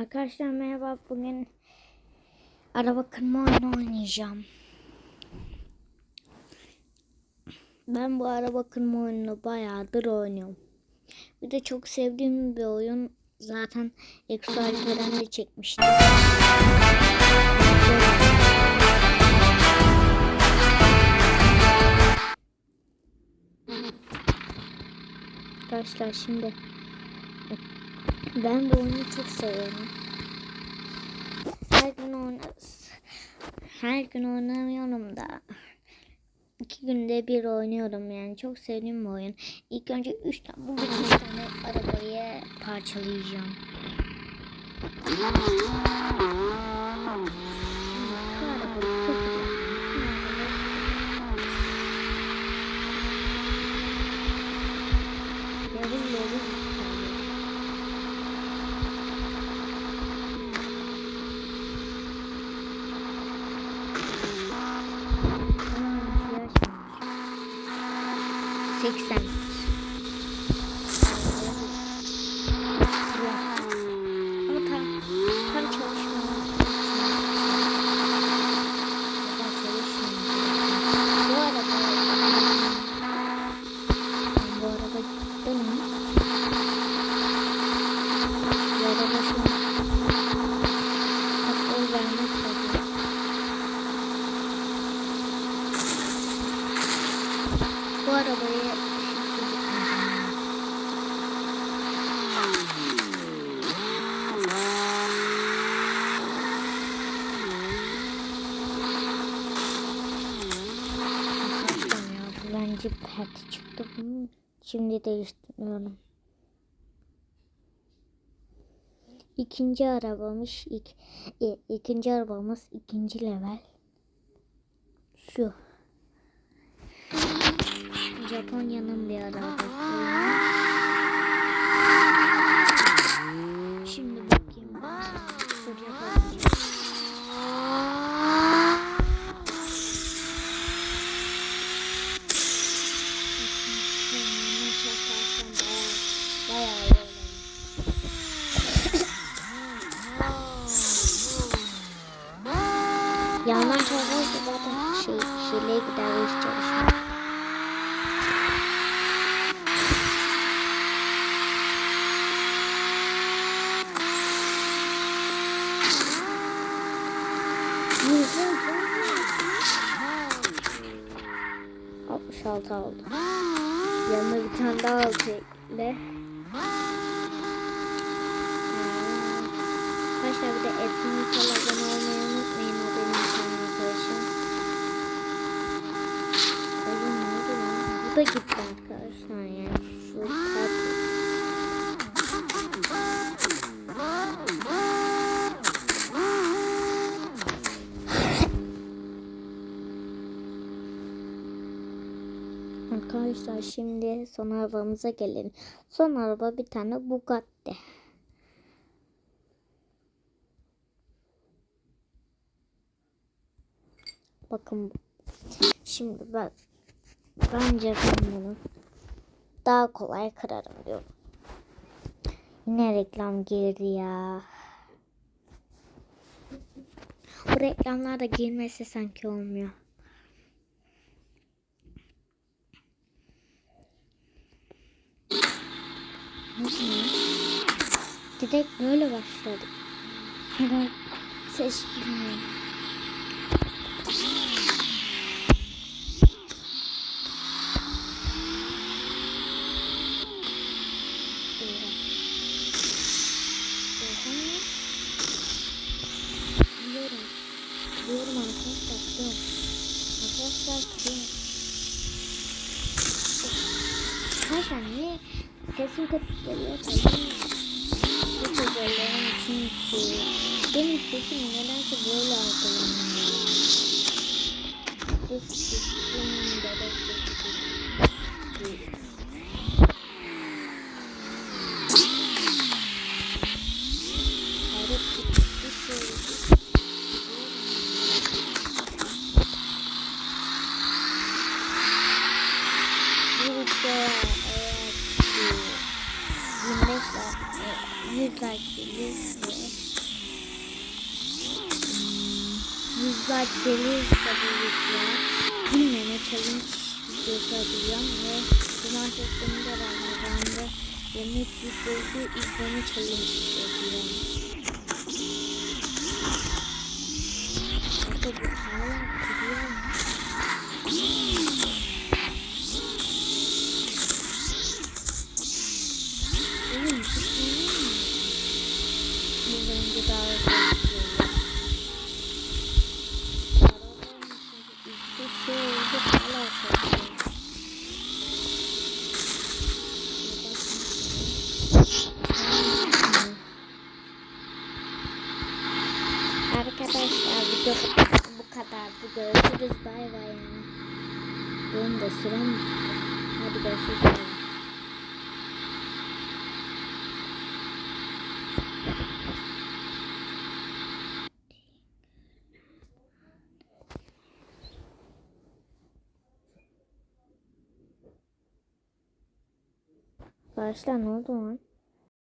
Arkadaşlar merhaba. Bugün araba kırma oyunu oynayacağım. Ben bu araba kırma oyununu bayağıdır oynuyorum. Bir de çok sevdiğim bir oyun. Zaten Exo Alperen de çekmişti. Arkadaşlar şimdi ben bu oyunu çok seviyorum. Her gün oynarız. Her gün oynamıyorum da. iki günde bir oynuyorum yani. Çok sevdiğim bir oyun. İlk önce üç tane, bugün üç tane arabayı parçalayacağım. 80. Ama tam, tam çalışmıyor. Bu arada bu arada dönün. Bu arada şu an hakkı vermek lazım. Bu arabayı bence pert çıktı bunun. Şimdi değiştiriyorum. İkinci arabamız ilk, e, ikinci arabamız ikinci level. Şu. Japonya'nın bir arabası. Yandan çalışırsa zaten şey, şeyle gider ve hiç çalışmaz. Altı aldı. Yanına bir tane daha alacaklar. Arkadaşlar bir de etkinlik abone olmayı unutmayın. O benim bir arkadaşım. Oğlum ne lan? Bu da gitti arkadaşlar yani. Şu tatlı. Arkadaşlar şimdi son arabamıza gelelim. Son araba bir tane Bugatti. Bakın şimdi ben bence ben bunu daha kolay kırarım diyorum. Yine reklam girdi ya. Bu reklamlar da girmesi sanki olmuyor. Direkt böyle başladık. Hemen ses bilmiyorum. Arkadaşlar. Niye sesim kötü geliyorsa bu özelliğin çünkü benim sesim nedense böyle algılanıyor yüzler gelirse bu videoya eğer ki 25 like, 100 like gelirse like gelirse bu video bilmeme challenge videosu atacağım ve cumartesi günü de Ramazan'da yemek videosu izleme challenge yapacağım. Görüşürüz. Bay bay. Benim de sürem. Hadi görüşürüz. Arkadaşlar ne oldu lan?